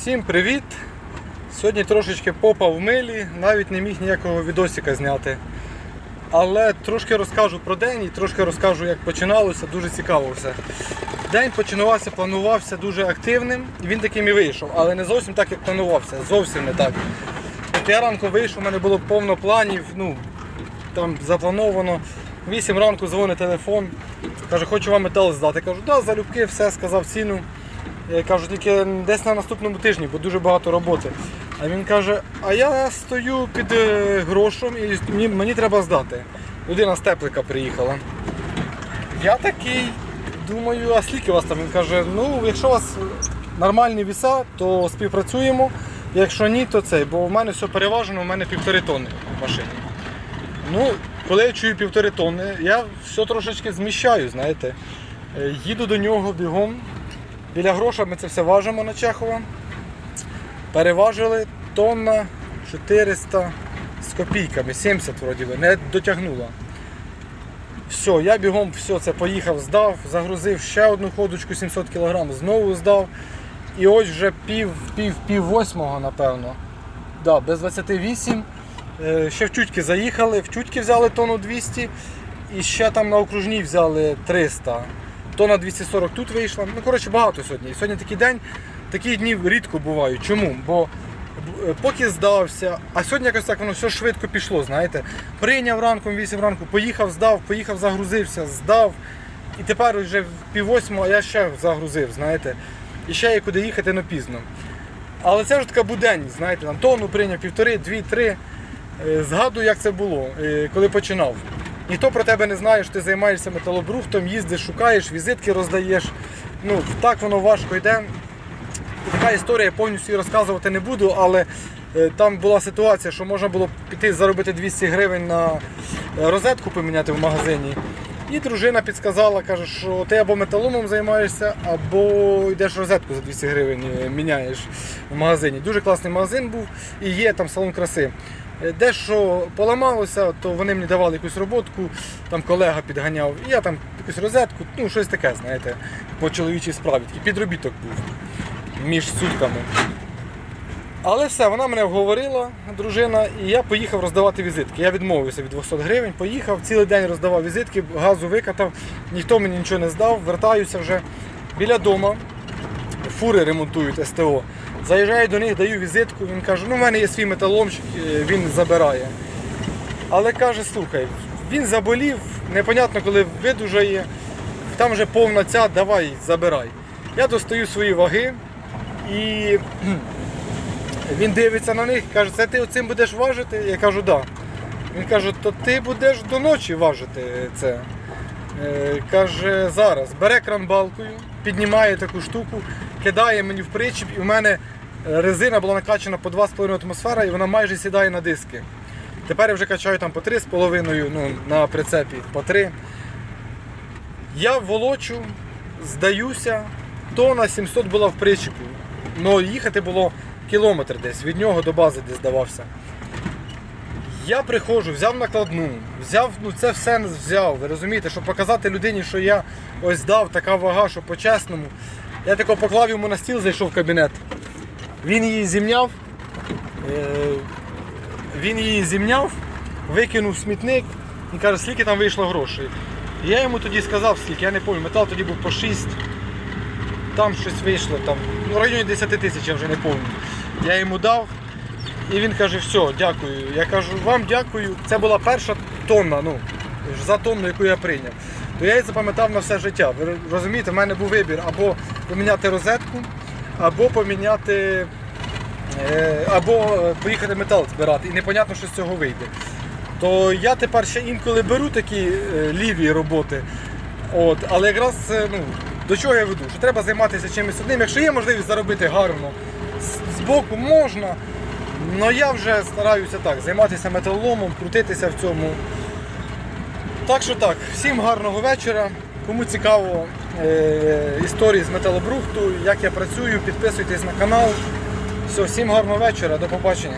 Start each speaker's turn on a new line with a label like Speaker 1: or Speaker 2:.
Speaker 1: Всім привіт! Сьогодні трошечки попав в милі, навіть не міг ніякого відосика зняти. Але трошки розкажу про день і трошки розкажу, як починалося, дуже цікаво все. День починався, планувався дуже активним, і він таким і вийшов, але не зовсім так, як планувався, зовсім не так. От я ранку вийшов, у мене було повно планів, ну, там заплановано. 8 ранку дзвонить телефон, каже, хочу вам метал здати. Кажу, да, залюбки, все, сказав ціну. Я кажу, тільки десь на наступному тижні, бо дуже багато роботи. А він каже, а я стою під е, грошом і мені, мені треба здати. Людина з теплика приїхала. Я такий думаю, а скільки у вас там? Він каже, ну якщо у вас нормальні віса, то співпрацюємо. Якщо ні, то цей, бо в мене все переважено, у мене півтори тонни в машині. Ну, коли я чую півтори тонни, я все трошечки зміщаю, знаєте. Е, Їду до нього бігом. Біля гроша ми це все важимо на Чехова. Переважили тонна 400 з копійками, 70 вроді би, не дотягнула. Все, я бігом все це поїхав, здав, загрузив ще одну ходочку 700 кг, знову здав. І ось вже пів, пів, пів восьмого, напевно. Да, без 28. Е, Ще в Чутьки заїхали, в Чутьки взяли тонну 200 і ще там на окружній взяли 300. Тонна 240 тут вийшла. Ну, коротше, багато сьогодні. І сьогодні такий день, такі дні рідко бувають. Чому? Бо е, поки здався, а сьогодні якось так воно все швидко пішло, знаєте. Прийняв ранком 8 ранку, поїхав, здав, поїхав, загрузився, здав. І тепер вже в пів восьмого, я ще загрузив, знаєте. І ще є куди їхати, но пізно. Але це вже така буденність, знаєте, там тонну прийняв півтори, дві, три. Е, Згадую, як це було, е, коли починав. Ніхто про тебе не знає, що ти займаєшся металобрухтом, їздиш, шукаєш, візитки роздаєш. Ну, так воно важко йде. Така історія, я повністю розказувати не буду, але е, там була ситуація, що можна було піти заробити 200 гривень на е, розетку поміняти в магазині. І дружина підказала, каже, що ти або металомом займаєшся, або йдеш розетку за 200 гривень е, міняєш в магазині. Дуже класний магазин був і є там салон краси. Е, Дещо поламалося, то вони мені давали якусь роботку, там колега підганяв, і я там якусь розетку, ну щось таке, знаєте, по чоловічій справі. Такий підробіток був між сутками. Але все, вона мене вговорила, дружина, і я поїхав роздавати візитки. Я відмовився від 200 гривень, поїхав, цілий день роздавав візитки, газу викатав, ніхто мені нічого не здав, вертаюся вже біля дому, фури ремонтують СТО. Заїжджаю до них, даю візитку, він каже, ну в мене є свій металомчик, е, він забирає. Але каже, слухай, він заболів, непонятно, коли видужає, там вже повна ця, давай, забирай. Я достаю свої ваги і він дивиться на них, каже, це ти оцим будеш важити? Я кажу, так. Да. Він каже, то ти будеш до ночі важити це. Е, Каже, зараз бере кранбалкою, піднімає таку штуку, кидає мені в причіп, і в мене резина була накачана по 2,5 атмосфера, і вона майже сідає на диски. Тепер я вже качаю там по 3,5 ну, на прицепі, по 3. Я волочу, здаюся, тона 700 була в причепі. Ну, їхати було кілометр десь, від нього до бази де здавався. Я приходжу, взяв накладну, взяв, ну це все взяв. Ви розумієте, щоб показати людині, що я ось дав така вага, що по-чесному. Я тако поклав йому на стіл, зайшов в кабінет. Він її зімняв. Е, він її зімняв, викинув в смітник і каже, скільки там вийшло грошей. Я йому тоді сказав, скільки, я не пам'ятаю, метал тоді був по 6. Там щось вийшло, там, ну, в районі 10 тисяч, я вже не пам'ятаю. Я йому дав. І він каже, все, дякую. Я кажу, вам дякую. Це була перша тонна, ну, за тонну, яку я прийняв. То я її запам'ятав на все життя. Ви розумієте, в мене був вибір або поміняти розетку, або поміняти, е, або е, поїхати метал збирати. І непонятно, що з цього вийде. То я тепер ще інколи беру такі е, ліві роботи. От, але якраз ну, до чого я веду? Що треба займатися чимось одним. Якщо є можливість заробити гарно, збоку можна. Ну я вже стараюся так, займатися металоломом, крутитися в цьому. Так що так, всім гарного вечора. Кому цікаво е, історії з металобрухту, як я працюю, підписуйтесь на канал. Все, всім гарного вечора, до побачення.